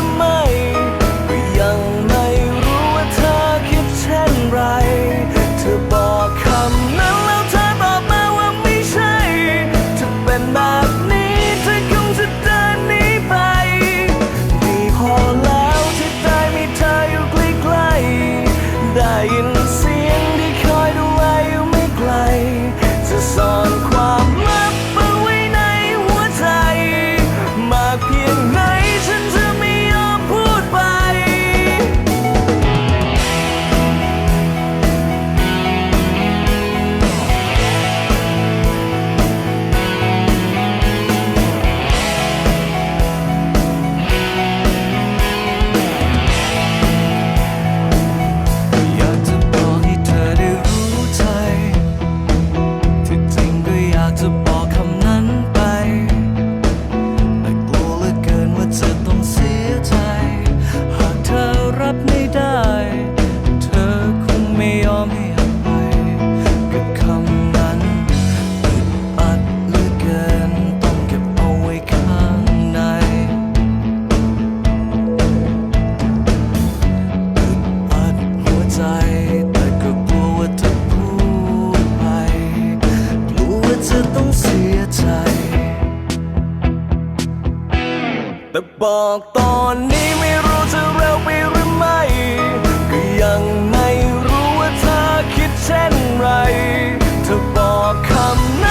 อ แต่บอกตอนนี้ไม่รู้จะเร็วไปหรือไม่ ก็ยังไม่รู้ว่าเธอคิดเช่นไร เธอบอกคำนั้น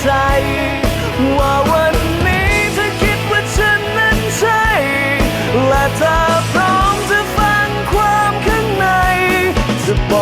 ใจ ว่าวันนี้เธอคิดว่าฉันนั้นใช่ และเธอพร้อมจะฟังความข้างในจะบอก